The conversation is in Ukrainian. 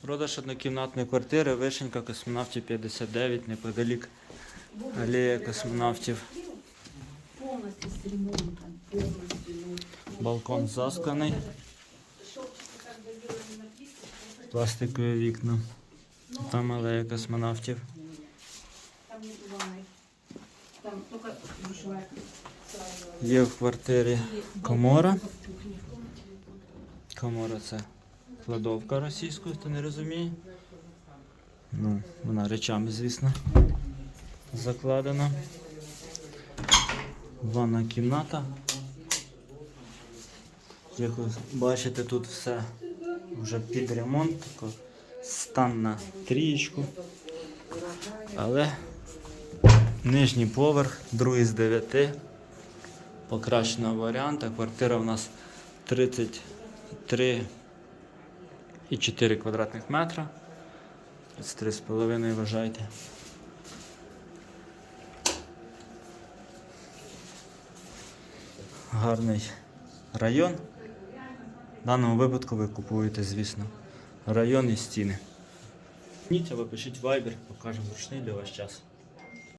Продаж однокімнатної квартири, вишенька космонавтів 59, неподалік алея космонавтів. Балкон засканий. Пластикові вікна. Там алея космонавтів. Є в квартирі комора. Комора це кладовка російською, хто не розуміє. Ну, вона речами, звісно, закладена. Ванна кімната. Як ви бачите, тут все вже під ремонт, тако стан на трієчку. Але нижній поверх, другий з дев'яти покращеного варіанта. Квартира у нас 33,4 квадратних метра. 33,5 вважайте. Гарний район. В даному випадку ви купуєте, звісно, район і стіни. Ніться, ви пишіть Viber, покажемо зручний для вас час.